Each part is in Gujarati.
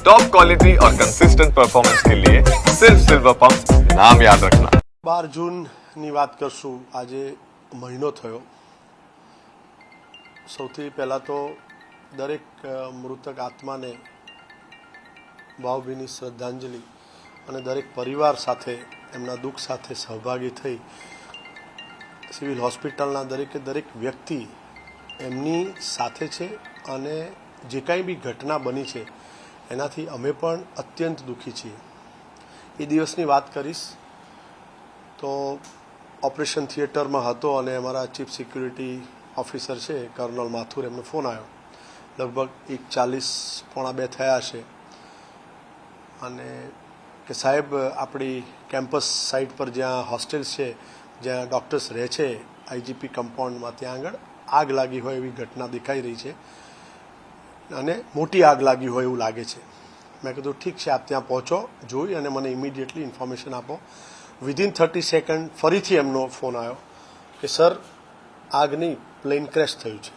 टॉप क्वालिटी और कंसिस्टेंट परफॉर्मेंस के लिए सिर्फ सिल्वर पंप नाम याद रखना બાર જૂનની વાત કરશું આજે મહિનો થયો સૌથી પહેલાં તો દરેક અ, મૃતક આત્માને ભાવભીની શ્રદ્ધાંજલિ અને દરેક પરિવાર સાથે એમના દુઃખ સાથે સહભાગી થઈ સિવિલ હોસ્પિટલના દરેકે દરેક વ્યક્તિ એમની સાથે છે અને જે કાંઈ બી ઘટના બની છે એનાથી અમે પણ અત્યંત દુઃખી છીએ. એ દિવસની વાત કરીશ તો ઓપરેશન થિયેટરમાં હતો અને અમારા ચીફ સિક્યુરિટી ઓફિસર છે, કર્નલ માથુર, એમનો ફોન આવ્યો. લગભગ એક ચાલીસ પોણા બે થયા છે અને કે સાહેબ, આપણી કેમ્પસ સાઇટ પર જ્યાં હોસ્ટેલ્સ છે, જ્યાં ડૉક્ટર્સ રહે છે આઈજીપી કમ્પાઉન્ડમાં, ત્યાં આગળ આગ લાગી હોય એવી ઘટના દેખાઈ રહી છે. અને મોટી આગ લાગી હોય એવું લાગે છે. મેં કીધું, ઠીક છે, આપ ત્યાં પહોંચો, જોઈ અને મને ઇમિડિયેટલી ઇન્ફોર્મેશન આપો. વિધિન થર્ટી સેકન્ડ ફરીથી એમનો ફોન આવ્યો કે, સર આગ નહીં પ્લેન ક્રેશ થયું છે.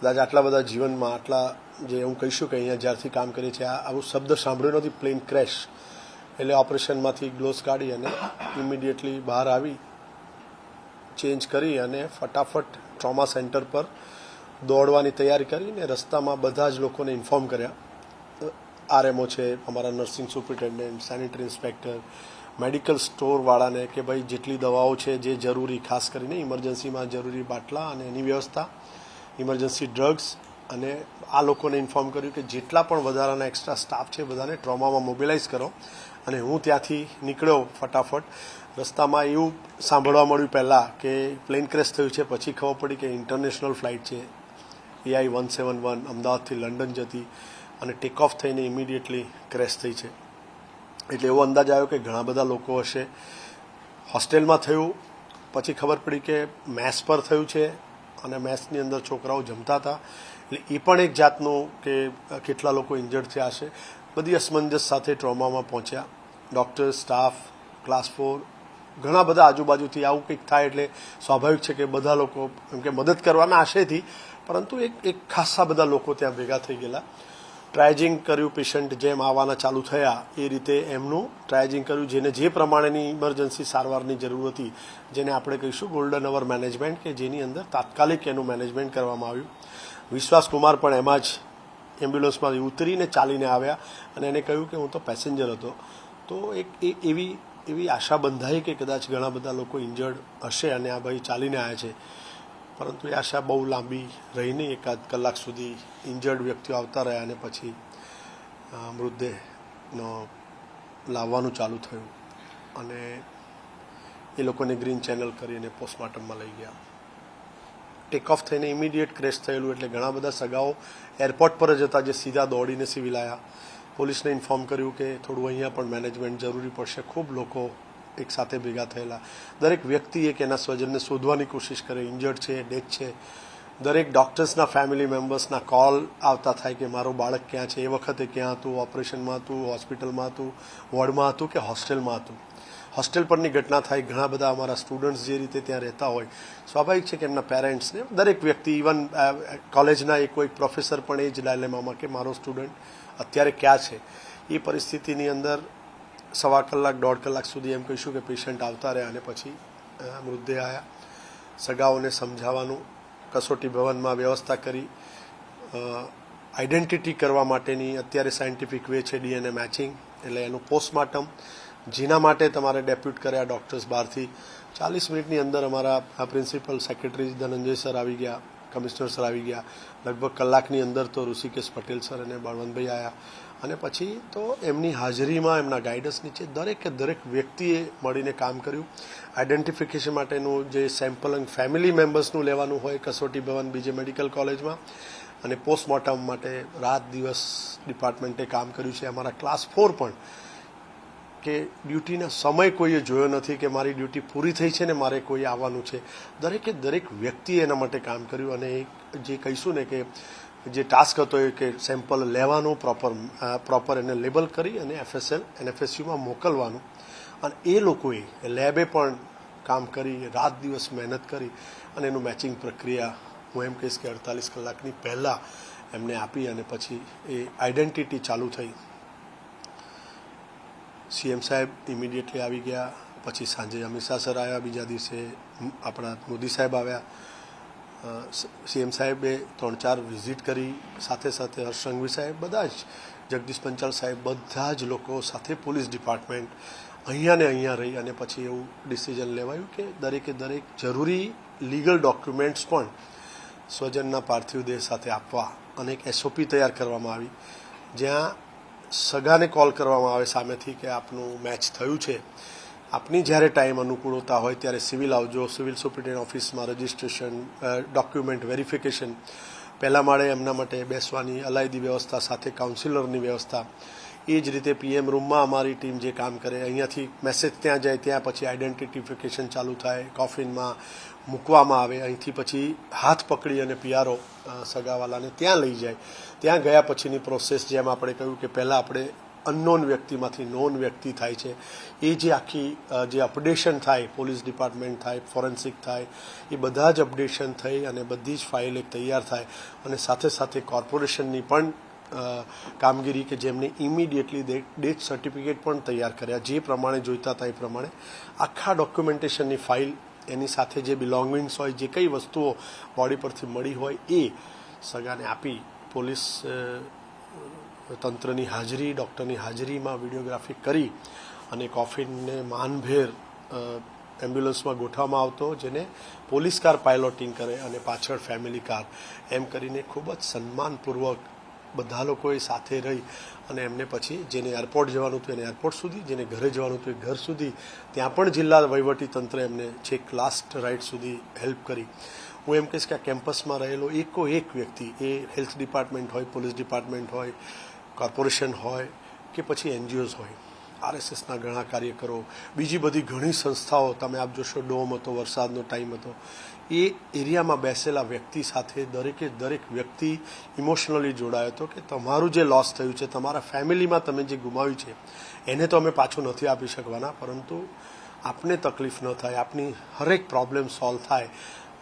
કદાચ આટલા બધા જીવનમાં, આટલા જે હું કહીશું કે અહીંયા જ્યારથી કામ કરીએ છીએ આવું શબ્દ સાંભળ્યો નથી પ્લેન ક્રેશ એટલે ઓપરેશનમાંથી ગ્લોવ્સ કાઢી અને ઇમિડિયેટલી બહાર આવી ચેન્જ કરી અને ફટાફટ ટ્રોમા સેન્ટર પર દોડવાની તૈયારી કરીને રસ્તામાં બધા જ લોકોને ઇન્ફોર્મ કર્યા. આરએમઓ છે, અમારા nursing superintendent, sanitary inspector, medical સ્ટોરવાળાને કે ભાઈ જેટલી દવાઓ છે જે જરૂરી, ખાસ કરીને ઇમરજન્સીમાં જરૂરી બાટલા અને એની વ્યવસ્થા, ઇમરજન્સી ડ્રગ્સ અને આ લોકોને ઇન્ફોર્મ કર્યું કે જેટલા પણ વધારાના એક્સ્ટ્રા સ્ટાફ છે બધાને ટ્રોમામાં મોબિલાઇઝ કરો. અને હું ત્યાંથી નીકળ્યો ફટાફટ. રસ્તામાં એવું સાંભળવા મળ્યું પહેલાં કે પ્લેન ક્રેશ થયું છે, પછી ખબર પડી કે ઇન્ટરનેશનલ ફ્લાઇટ છે. એઆઈ વન સેવન વન અમદાવાદથી લંડન જતી અને ટેક ઓફ થઈને ઇમિડિયેટલી ક્રેશ થઈ છે. એટલે એવો અંદાજ આવ્યો કે ઘણા બધા લોકો હશે. હોસ્ટેલમાં થયું, પછી ખબર પડી કે મેસ પર થયું છે અને મેસની અંદર છોકરાઓ જમતા હતા. એટલે એ પણ એક જાતનું કે કેટલા લોકો ઇન્જર્ડ થયા હશે. બધી અસમંજસ સાથે ટ્રોમામાં પહોંચ્યા. ડૉક્ટર સ્ટાફ ક્લાસ ફોર ઘણા બધા આજુબાજુથી આવું કંઈક થાય એટલે સ્વાભાવિક છે કે બધા લોકો એમ કે મદદ કરવાના આશયથી પરંતુ એક એક ખાસા બધા લોકો ત્યાં ભેગા થઈ ગયેલા. ટ્રાયજિંગ કર્યું પેશન્ટ જેમ આવવાના ચાલુ થયા, એ રીતે એમનું ટ્રાયજિંગ કર્યું, જેને જે પ્રમાણેની ઇમરજન્સી સારવારની જરૂર હતી, જેને આપણે કહીશું ગોલ્ડન અવર મેનેજમેન્ટ કે જેની અંદર તાત્કાલિક એનું મેનેજમેન્ટ કરવામાં આવ્યું. વિશ્વાસકુમાર પણ એમાં જ એમ્બ્યુલન્સમાંથી ઉતરીને ચાલીને આવ્યા અને એને કહ્યું કે હું તો પેસેન્જર હતો. તો એક એવી એવી આશા બંધાઈ કે કદાચ ઘણા બધા લોકો ઇન્જર્ડ હશે અને આ ભાઈ ચાલીને આવ્યા છે. પરંતુ એ આશા બહુ લાંબી રહીને એકાદ કલાક સુધી ઇન્જર્ડ વ્યક્તિઓ આવતા રહ્યા અને પછી મૃતદેહનો લાવવાનું ચાલુ થયું. અને એ લોકોને ગ્રીન ચેનલ કરીને પોસ્ટમોર્ટમમાં લઈ ગયા. ટેક ઓફ થઈને ઇમિડિયેટ ક્રેશ થયેલું એટલે ઘણા બધા સગાઓ એરપોર્ટ પર જ હતા જે સીધા દોડીને સિવિલ આવ્યા પોલીસને ઇન્ફોર્મ કર્યું કે થોડું અહીંયા પણ મેનેજમેન્ટ જરૂરી પડશે. ખૂબ લોકો એક સાથે ભેગા થયેલા. દરેક વ્યક્તિ એક એના સ્વજનને શોધવાની કોશિશ કરે ઇન્જર્ડ છે ડેથ છે. દરેક ડૉક્ટર્સના ફેમિલી મેમ્બર્સના કોલ આવતા થાય કે મારું બાળક ક્યાં છે? એ વખતે ક્યાં હતું? ઓપરેશનમાં હતું? હોસ્પિટલમાં હતું? વોર્ડમાં હતું કે હોસ્ટેલમાં હતું? હોસ્ટેલ પરની ઘટના થાય, ઘણા બધા અમારા સ્ટુડન્ટ્સ જે રીતે ત્યાં રહેતા હોય, સ્વાભાવિક છે કે એમના પેરેન્ટ્સને દરેક વ્યક્તિ ઇવન કોલેજના એક કોઈ પ્રોફેસર પણ એ જ ડાયલેમામાં કે મારો સ્ટુડન્ટ અત્યારે ક્યાં છે? એ પરિસ્થિતિની અંદર સવા કલાક, દોઢ કલાક સુધી એમ કહીશું કે પેશન્ટ આવતા રહ્યા અને પછી મૃતદેહ આવ્યા સગાઓને સમજાવવાનું, કસોટી ભવનમાં વ્યવસ્થા કરી આઈડેન્ટિટી કરવા માટેની અત્યારે સાયન્ટિફિક વે છે ડીએનએ મેચિંગ એટલે એનું પોસ્ટમોર્ટમ જેના માટે તમારે ડેપ્યુટ કર્યા ડૉક્ટર્સ બહારથી. ચાલીસ મિનિટની અંદર અમારા પ્રિન્સિપલ સેક્રેટરી ધનંજય સર આવી ગયા કમિશનર સર આવી ગયા. લગભગ કલાકની અંદર તો ઋષિકેશ પટેલ સર અને બળવંતભાઈ આવ્યા અને પછી તો એમની હાજરીમાં, એમના ગાઈડન્સ નીચે દરેકે દરેક વ્યક્તિએ મળીને કામ કર્યું. આઈડેન્ટિફિકેશન માટેનું જે સેમ્પલ ફેમિલી મેમ્બર્સનું લેવાનું હોય, કસોટી ભવન, બીજે મેડિકલ કોલેજમાં અને પોસ્ટમોર્ટમ માટે રાત દિવસ ડિપાર્ટમેન્ટે કામ કર્યું છે. અમારા ક્લાસ ફોર પણ કે ડ્યુટીના સમય કોઈએ જોયો નથી કે મારી ડ્યુટી પૂરી થઈ છે ને મારે કોઈ આવવાનું છે. દરેકે દરેક વ્યક્તિએ એના માટે કામ કર્યું અને જે કહીશું ને કે જે ટાસ્ક હતો એ કે સેમ્પલ લેવાનું પ્રોપર પ્રોપર એને લેબલ કરી અને એફએસએલ એનએફએસયુમાં મોકલવાનું. અને એ લોકોએ લેબે પણ કામ કરી, રાત દિવસ મહેનત કરી અને એનું મેચિંગ પ્રક્રિયા હું એમ કહીશ કે અડતાલીસ કલાકની પહેલાં એમને આપી અને પછી એ આઈડેન્ટિટી ચાલુ થઈ. સીએમ સાહેબ ઇમિડિયેટલી આવી ગયા. પછી સાંજે અમિત શાહ સર આવ્યા બીજા દિવસે. આપણા મોદી સાહેબ આવ્યા. સીએમ સાહેબે ત્રણ ચાર વિઝિટ કરી, સાથે સાથે હર્ષ સંઘવી સાહેબ બધા જ, જગદીશ પંચાલ સાહેબ બધા જ લોકો સાથે પોલીસ ડિપાર્ટમેન્ટ અહીંયા ને અહીંયા રહી અને પછી એવું ડિસિઝન લેવાયું કે દરેકે દરેક જરૂરી લીગલ ડોક્યુમેન્ટ્સ પણ સ્વજનના પાર્થિવ દેહ સાથે આપવા અને એક એસઓપી તૈયાર કરવામાં આવી. જ્યાં સગાને કોલ કરવામાં આવે સામેથી કે આપનું મેચ થયું છે. આપની જ્યારે ટાઈમ અનુકૂળતા હોય ત્યારે સિવિલ આવજો, સિવિલ સુપ્રિન્ટેન્ડન્ટ ઓફિસમાં રજિસ્ટ્રેશન ડોક્યુમેન્ટ વેરિફિકેશન. પહેલા માળે એમના માટે બેસવાની અલાયદી વ્યવસ્થા, સાથે કાઉન્સિલરની વ્યવસ્થા. એ જ રીતે પીએમ રૂમમાં અમારી ટીમ જે કામ કરે, અહીંયાથી મેસેજ ત્યાં જાય, ત્યાં પછી આઈડેન્ટિફિકેશન ચાલુ થાય, કોફિનમાં મૂકવામાં આવે, અહીંથી પછી હાથ પકડી અને પિયારો સગાવાલાને ત્યાં લઈ જાય. ત્યાં ગયા પછીની પ્રોસેસ જેમ આપણે કહ્યું કે પહેલાં આપણે અનનોન વ્યક્તિમાંથી નોન વ્યક્તિ થાય છે. એ જે આખી જે અપડેશન થાય, પોલીસ ડિપાર્ટમેન્ટ થાય, ફોરેન્સિક થાય, એ બધા જ અપડેશન થઈ અને બધી જ ફાઇલ એક તૈયાર થાય અને સાથે સાથે કોર્પોરેશનની પણ કામગીરી કે જેમને ઇમિડિયેટલી ડેથ સર્ટિફિકેટ પણ તૈયાર કર્યા, જે પ્રમાણે જોઈતા હતા એ પ્રમાણે, આખા ડોક્યુમેન્ટેશનની ફાઇલ એની સાથે જે બિલોંગિંગ્સ હોય, જે કઈ વસ્તુઓ બોડી પરથી મળી હોય એ સગાને આપી પોલીસ તંત્રની હાજરી, ડૉક્ટરની હાજરીમાં વિડીયોગ્રાફી કરી અને કોફિનને માનભેર એમ્બ્યુલન્સમાં ગોઠવવામાં આવતો, જેને પોલીસ કાર પાયલોટિંગ કરે અને પાછળ ફેમિલી કાર. એમ કરીને ખૂબ જ સન્માનપૂર્વક બધા લોકોએ સાથે રહી અને એમને પછી જેને એરપોર્ટ જવાનું હતું, એને એરપોર્ટ સુધી, જેને ઘરે જવાનું હતું એ ઘર સુધી, ત્યાં પણ જિલ્લા વહીવટી તંત્ર એમને છેક લાસ્ટ રાઇડ સુધી હેલ્પ કરી. હું એમ કહીશ કે આ કેમ્પસમાં રહેલો એકો એક વ્યક્તિ, એ હેલ્થ ડિપાર્ટમેન્ટ હોય, પોલીસ ડિપાર્ટમેન્ટ હોય, કોર્પોરેશન હોય કે પછી એનજીઓઝ હોય, આરએસએસના ઘણા કાર્યકરો, બીજી બધી ઘણી સંસ્થાઓ, તમે આપ જોશો ડોમ હતો, વરસાદનો ટાઈમ હતો, એ એરિયામાં બેસેલા વ્યક્તિ સાથે દરેકે દરેક વ્યક્તિ ઇમોશનલી જોડાયો હતો કે તમારું જે લોસ થયું છે, તમારા ફેમિલીમાં તમે જે ગુમાવ્યું છે, એને તો અમે પાછું નથી આપી શકવાના, પરંતુ આપને તકલીફ ન થાય, આપની હરેક પ્રોબ્લેમ સોલ્વ થાય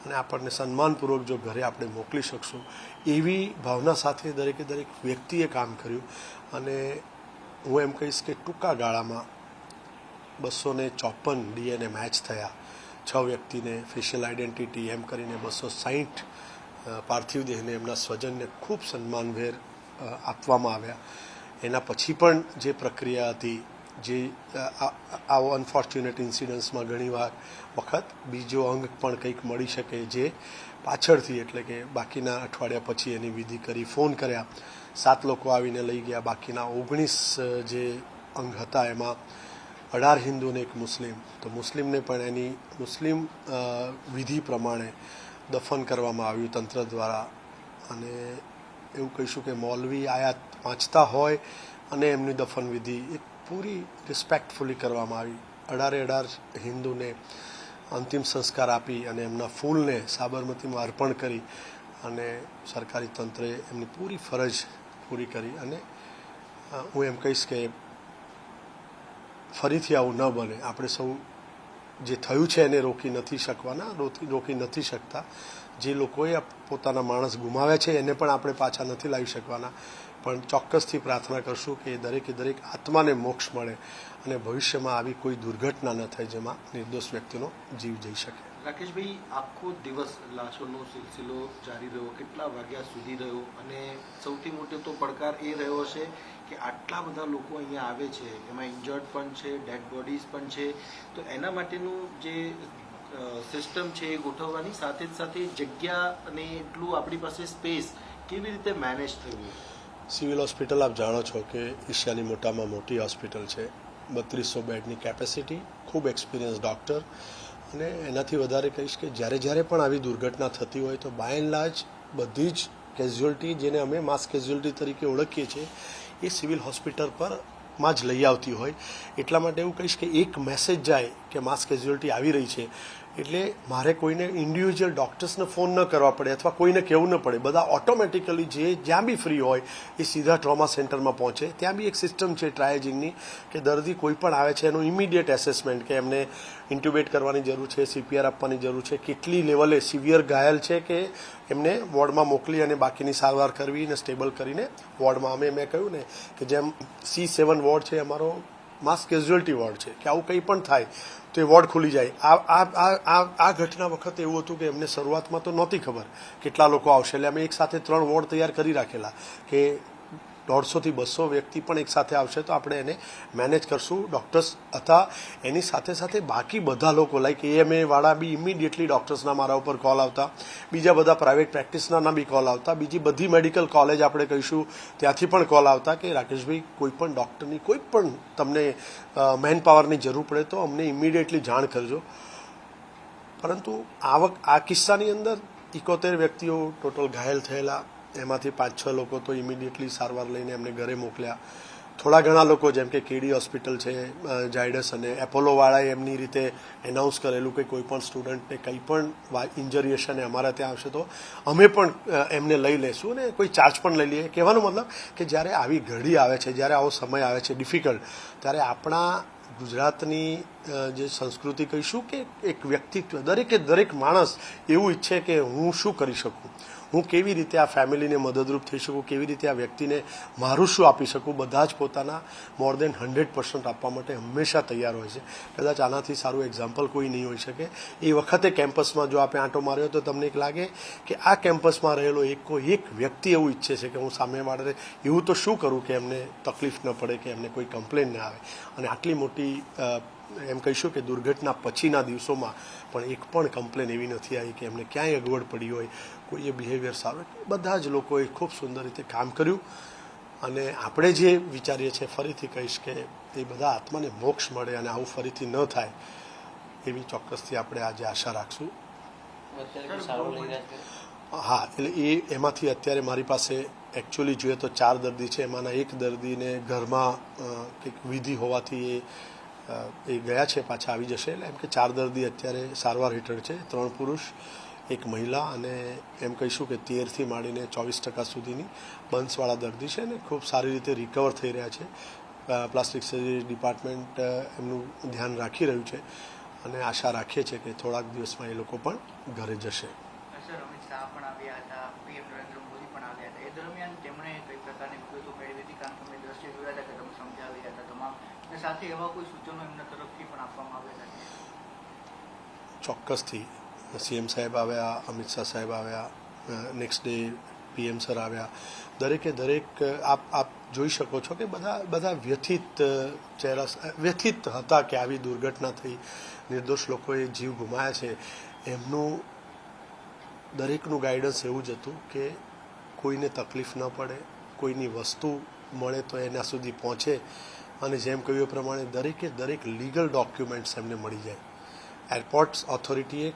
અને આપણને સન્માનપૂર્વક જો ઘરે આપણે મોકલી શકશું, એવી ભાવના સાથે દરેકે દરેક વ્યક્તિએ કામ કર્યું. અને હું એમ કહીશ કે ટૂંકા ગાળામાં બસો ને ચોપન ડીએનએ મેચ થયા. છ વ્યક્તિને ફેશિયલ આઈડેન્ટિટી એમ કરીને બસો સાહીઠ પાર્થિવ દેહને એમના સ્વજનને ખૂબ સન્માનભેર આપવામાં આવ્યા. એના પછી પણ જે પ્રક્રિયા હતી જે આવો અનફોર્ચ્યુનેટ ઇન્સિડન્ટ્સમાં ઘણીવાર વખત બીજો અંગ પણ કંઈક મળી શકે જે પાછળથી એટલે કે બાકીના અઠવાડિયા પછી એની વિધિ કરી, ફોન કર્યા. સાત લોકો આવીને લઈ ગયા. બાકીના ઓગણીસ જે અંગ હતા એમાં અઢાર હિન્દુ અને એક મુસ્લિમ. તો મુસ્લિમને પણ એની મુસ્લિમ વિધિ પ્રમાણે દફન કરવામાં આવ્યું તંત્ર દ્વારા. અને એવું કહીશું કે મૌલવી આયાત વાંચતા હોય અને એમની દફન વિધિ એક પૂરી રિસ્પેક્ટફુલી કરવામાં આવી. અઢારે અઢાર હિન્દુને અંતિમ સંસ્કાર આપી અને એમના ફૂલને સાબરમતીમાં અર્પણ કરી અને સરકારી તંત્રે એમની પૂરી ફરજ પૂરી કરી અને હું એમ કહીશ કે ફરીથી આવું ન બને. આપણે સૌ જે થયું છે એને રોકી નથી શકવાના, રોકી નથી શકતા. જે લોકોએ પોતાના માણસ ગુમાવ્યા છે એને પણ આપણે પાછા નથી લાવી શકવાના. પણ ચોક્કસથી પ્રાર્થના કરશું કે દરેકે દરેક આત્માને મોક્ષ મળે અને ભવિષ્યમાં આવી કોઈ દુર્ઘટના ન થાય જેમાં નિર્દોષ વ્યક્તિનો જીવ જઈ શકે. રાકેશભાઈ, આખો દિવસ લાશોનો સિલસિલો જારી રહ્યો? કેટલા વાગ્યા સુધી રહ્યો? અને સૌથી મોટો તો પડકાર એ રહ્યો હશે કે આટલા બધા લોકો અહીંયા આવે છે, એમાં ઇન્જર્ડ પણ છે ડેડ બોડીઝ પણ છે. તો એના માટેનું જે સિસ્ટમ છે એ ગોઠવવાની સાથે જ સાથે જગ્યા અને એટલું આપણી પાસે સ્પેસ કેવી રીતે મેનેજ થયું? સિવિલ હોસ્પિટલ આપ જાણો છો કે એશિયાની મોટામાં મોટી હોસ્પિટલ છે. બત્રીસો બેડની કેપેસિટી ખૂબ એક્સપિરિયન્સ ડૉક્ટર અને એનાથી વધારે કહીશ કે જ્યારે જ્યારે પણ આવી દુર્ઘટના થતી હોય તો બાય એન્ડ લાર્જ બધી જ કેઝ્યુઅલ્ટી જેને અમે માસ કેઝ્યુઅલ્ટી તરીકે ઓળખીએ છીએ, એ સિવિલ હોસ્પિટલ પરમાં જ લઈ આવતી હોય. એટલા માટે એવું કહીશ કે એક મેસેજ જાય કે માસ કેઝ્યુઅલ્ટી આવી રહી છે. એટલે મારે કોઈને ઇન્ડિવિજ્યુઅલ ડૉક્ટર્સને ફોન ન કરવા પડે અથવા કોઈને કહેવું ન પડે. બધા ઓટોમેટિકલી જે જ્યાં બી ફ્રી હોય એ સીધા ટ્રોમા સેન્ટરમાં પહોંચે. ત્યાં બી એક સિસ્ટમ છે ટ્રાયજિંગની કે દર્દી કોઈ પણ આવે છે એનું ઇમિડિયેટ એસેસમેન્ટ કે એમને ઇન્ટ્યુબેટ કરવાની જરૂર છે સીપીઆર આપવાની જરૂર છે, કેટલી લેવલે સિવિયર ઘાયલ છે કે એમને વોર્ડમાં મોકલી અને બાકીની સારવાર કરવી અને સ્ટેબલ કરીને વોર્ડમાં. અમે મેં કહ્યું ને કે જેમ સી સેવન વોર્ડ છે અમારો માસ કેઝ્યુઅલ્ટી વોર્ડ છે, કે આવું કંઈ પણ થાય, તો એ વોર્ડ ખુલી જાય. આ આ આ ઘટના વખતે એવું હતું કે એમને શરૂઆતમાં તો નહોતી ખબર કેટલા લોકો આવશે. એટલે અમે એક સાથે ત્રણ વોર્ડ તૈયાર કરી રાખેલા કે દોઢસોથી બસો વ્યક્તિ પણ એકસાથે આવશે, તો આપણે એને મેનેજ કરશું. ડૉક્ટર્સ હતા, એની સાથે સાથે બાકી બધા લોકો લાઈક એએમએ વાળા બી ઇમિડિયેટલી ડૉક્ટર્સના મારા ઉપર કોલ આવતા. બીજા બધા પ્રાઇવેટ પ્રેક્ટિસના બી કોલ આવતા. બીજી બધી મેડિકલ કોલેજ આપણે કહીશું, ત્યાંથી પણ કોલ આવતા કે, રાકેશભાઈ, કોઈ પણ ડૉક્ટરની કોઈ પણ તમને મેન પાવરની જરૂર પડે તો અમને ઇમિડિયેટલી જાણ કરજો. પરંતુ આવક, આ કિસ્સાની અંદર ઇકોતેર વ્યક્તિઓ ટોટલ ઘાયલ થયેલા. એમાંથી પાંચ છ લોકો તો ઇમિડિયેટલી સારવાર લઈને એમને ઘરે મોકલ્યા. થોડા ઘણા લોકો, જેમ કે કેડી હોસ્પિટલ છે જાયડસ અને એપોલોવાળાએ એમની રીતે એનાઉન્સ કરેલું કે કોઈ પણ સ્ટુડન્ટને કંઈ પણ ઇન્જરી હશે અમારા ત્યાં આવશે તો અમે પણ એમને લઈ લેશું અને કોઈ ચાર્જ પણ લઈ લઈએ. કહેવાનો મતલબ કે જ્યારે આવી ઘડી આવે છે, જ્યારે આવો સમય આવે છે ડિફિકલ્ટ ત્યારે આપણા ગુજરાતની જે સંસ્કૃતિ કહીશું કે એક વ્યક્તિત્વ, દરેકે દરેક માણસ એવું ઈચ્છે કે હું શું કરી શકું? હું કેવી રીતે આ ફેમિલીને મદદરૂપ થઈ શકું? કેવી રીતે આ વ્યક્તિને મારું શું આપી શકું? બધા જ પોતાના મોર દેન હંડ્રેડ પર્સન્ટ આપવા માટે હંમેશા તૈયાર હોય છે. કદાચ આનાથી સારું એક્ઝામ્પલ કોઈ નહીં હોઈ શકે. એ વખતે કેમ્પસમાં જો આપણે આંટો માર્યો તો તમને એક લાગે કે આ કેમ્પસમાં રહેલો એક કોઈ એક વ્યક્તિ એવું ઈચ્છે છે કે હું સામેવાળાને એવું તો શું કરું કે એમને તકલીફ ન પડે, કે એમને કોઈ કમ્પ્લેન ના આવે. અને આટલી મોટી એમ કહીશું કે દુર્ઘટના પછીના દિવસોમાં પણ એક પણ કમ્પ્લેન એવી નથી આવી કે એમને ક્યાંય અગવડ પડી હોય કોઈએ બિહેવિયર સારું બધા જ લોકોએ ખૂબ સુંદર રીતે કામ કર્યું. અને આપણે જે વિચારીએ છીએ, ફરીથી કહીશ કે એ બધા આત્માને મોક્ષ મળે અને આવું ફરીથી ન થાય, એવી ચોક્કસથી આપણે આજે આશા રાખશું. હા, એટલે એ એમાંથી અત્યારે મારી પાસે એકચ્યુઅલી જોઈએ તો ચાર દર્દી છે. એમાંના એક દર્દીને ઘરમાં કંઈક વિધિ હોવાથી એ એ ગયા છે, પાછા આવી જશે. એટલે એમ કે ચાર દર્દી અત્યારે સારવાર હેઠળ છે. ત્રણ પુરુષ, એક મહિલા અને એમ કહીશું કે તેરથી માંડીને ચોવીસ ટકા સુધીની બંસવાળા દર્દી છે અને ખૂબ સારી રીતે રિકવર થઈ રહ્યા છે. પ્લાસ્ટિક સર્જરી ડિપાર્ટમેન્ટ એમનું ધ્યાન રાખી રહ્યું છે અને આશા રાખીએ છીએ કે થોડાક દિવસમાં એ લોકો પણ ઘરે જશે. નરેન્દ્ર મોદી પણ આવ્યા હતા દરમિયાન તેમણે કઈ પ્રકારની વિગતો મેળવી હતી? કારણ કે અમે દ્રશ્ય જોયા હતા કે તમે સમજાવી હતા તમામ. અને સાથે એવા કોઈ સૂચનો એમના તરફથી પણ આપવામાં આવ્યા હતા? ચોક્કસથી. સીએમ સાહેબ આવ્યા, અમિત શાહ સાહેબ આવ્યા નેક્સ્ટ ડે પીએમ સર આવ્યા. દરેકે દરેક આપ આપ જોઈ શકો છો કે બધા બધા વ્યથિત ચહેરા વ્યથિત હતા કે આવી દુર્ઘટના થઈ. નિર્દોષ લોકોએ જીવ ગુમાયા છે. એમનું દરેકનું ગાઈડન્સ એવું જ હતું કે કોઈને તકલીફ ન પડે, કોઈની વસ્તુ મળે તો એના સુધી પહોંચે. અને જેમ કહ્યું એ પ્રમાણે દરેકે દરેક લીગલ ડોક્યુમેન્ટ્સ એમને મળી જાય. એરપોર્ટ્સ ઓથોરિટીએ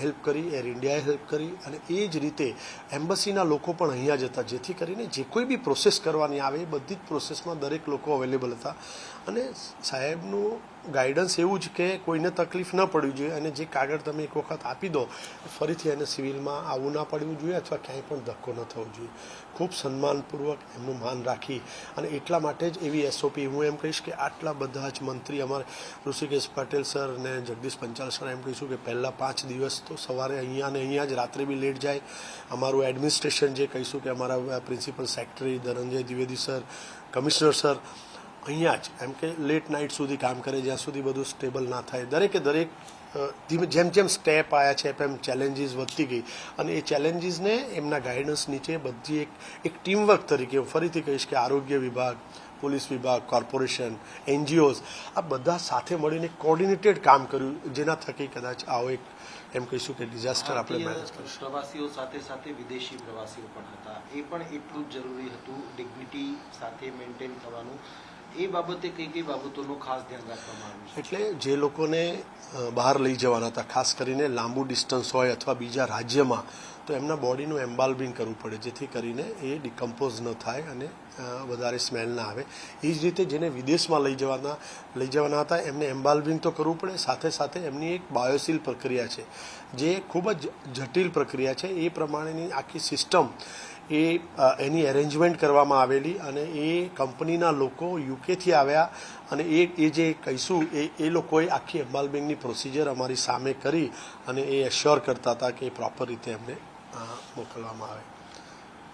હેલ્પ કરી, એર ઇન્ડિયાએ હેલ્પ કરી અને એ જ રીતે એમ્બસીના લોકો પણ અહીંયા જતા જેથી કરીને જે કોઈ બી પ્રોસેસ કરવાની આવે એ બધી જ પ્રોસેસમાં દરેક લોકો અવેલેબલ હતા. અને સાહેબનું ગાઈડન્સ એવું જ કે કોઈને તકલીફ ન પડવી જોઈએ અને જે કાગળ તમે એક વખત આપી દો, ફરીથી એને સિવિલમાં આવવું ના પડવું જોઈએ અથવા ક્યાંય પણ ધક્કો ન થવો જોઈએ. ખૂબ સન્માનપૂર્વક એમનું માન રાખી અને એટલા માટે જ એવી એસઓપી હું એમ કહીશ કે આટલા બધા જ મંત્રી અમારે ઋષિકેશ પટેલ સર અને જગદીશ પંચાલ સર એમ કહીશું કે પહેલાં પાંચ દિવસ તો સવારે અહીંયા ને અહીંયા જ, રાત્રે બી લેટ જાય. અમારું એડમિનિસ્ટ્રેશન જે કહીશું કે અમારા principal secretary Dhananjay Dwivedi sir, commissioner sir અહીંયા જ. એમ કે લેટ નાઇટ સુધી કામ કરે જ્યાં સુધી બધું સ્ટેબલ ના થાય. દરેકે દરેક ધીમે જેમ જેમ સ્ટેપ આવ્યા છે એમ ચેલેન્જીસ વધતી ગઈ. અને એ ચેલેન્જીસને એમના ગાઈડન્સ નીચે બધી એક એક ટીમવર્ક તરીકે હું ફરીથી કહીશ કે આરોગ્ય વિભાગ પોલીસ વિભાગ કોર્પોરેશન એનજીઓઝ આ બધા સાથે મળીને કોર્ડિનેટેડ કામ કર્યું જેના થકી કદાચ આવો એક એમ કહીશું કે ડિઝાસ્ટર આપણે મેનેજ કરીશું. પ્રવાસીઓ સાથે સાથે વિદેશી પ્રવાસીઓ પણ હતા. એ પણ એટલું જ જરૂરી હતું. ડિગ્નિટી સાથે મેન્ટેન થવાનું. એ બાબતે કઈ કઈ બાબતોનું ખાસ ધ્યાન રાખવામાં આવ્યું એટલે જે લોકોને બહાર લઈ જવાના હતા, ખાસ કરીને લાંબુ ડિસ્ટન્સ હોય અથવા બીજા રાજ્યમાં, તો એમના બોડીનું એમ્બાલ્બિંગ કરવું પડે, જેથી કરીને એ ડિકમ્પોઝ ન થાય અને વધારે સ્મેલ ના આવે. એ જ રીતે જેને વિદેશમાં લઈ જવાના લઈ જવાના હતા, એમને એમ્બાલ્બિંગ તો કરવું પડે, સાથે સાથે એમની એક બાયોસીલ પ્રક્રિયા છે, જે ખૂબ જ જટિલ પ્રક્રિયા છે. એ પ્રમાણેની આખી સિસ્ટમ એ એની એરેન્જમેન્ટ કરવામાં આવેલી અને એ કંપનીના લોકો યુકેથી આવ્યા અને એ એ જે કહીશું, એ એ લોકોએ આખી એમ્બાલ્બિંગની પ્રોસિજર અમારી સામે કરી અને એ એશ્યોર કરતા હતા કે પ્રોપર રીતે એમને મોકલવામાં આવે.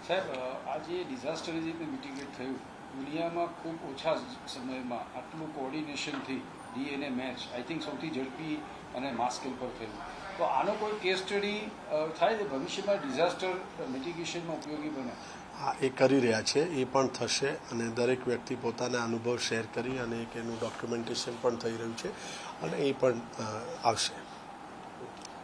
સાહેબ આ જે ડિઝાસ્ટર રીતે મિટિગેટ થયું, દુનિયામાં ખૂબ ઓછા સમયમાં આટલું કોઓર્ડિનેશનથી ડીએનએ મેચ આઈ થિંક સૌથી ઝડપી અને માસ્કેલ પર થયું. તો આનો કોઈ કેસ સ્ટડી થાય છે? ભવિષ્યમાં ડિઝાસ્ટર મિટિગેશનમાં ઉપયોગી બને? હા, એ કરી રહ્યા છે. એ પણ થશે અને દરેક વ્યક્તિ પોતાના અનુભવ શેર કરી અને એક એનું ડોક્યુમેન્ટેશન પણ થઈ રહ્યું છે અને એ પણ આવશે.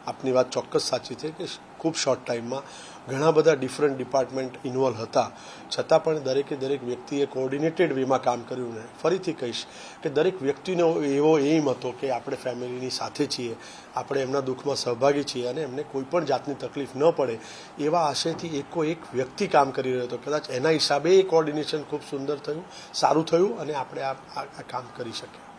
આપની વાત ચોક્કસ સાચી છે કે ખૂબ શોર્ટ ટાઈમમાં ઘણા બધા ડિફરન્ટ ડિપાર્ટમેન્ટ ઇન્વોલ્વ હતા. છતાં પણ દરેકે દરેક વ્યક્તિએ કોઓર્ડિનેટેડ વેમાં કામ કર્યું ને ફરીથી કહીશ કે દરેક વ્યક્તિનો એવો એમ હતો કે આપણે ફેમિલીની સાથે છીએ, આપણે એમના દુઃખમાં સહભાગી છીએ અને એમને કોઈ પણ જાતની તકલીફ ન પડે એવા આશયથી એકો એક વ્યક્તિ કામ કરી રહ્યો હતો. કદાચ એના હિસાબે એ કોઓર્ડિનેશન ખૂબ સુંદર થયું, સારું થયું અને આપણે આ કામ કરી શક્યા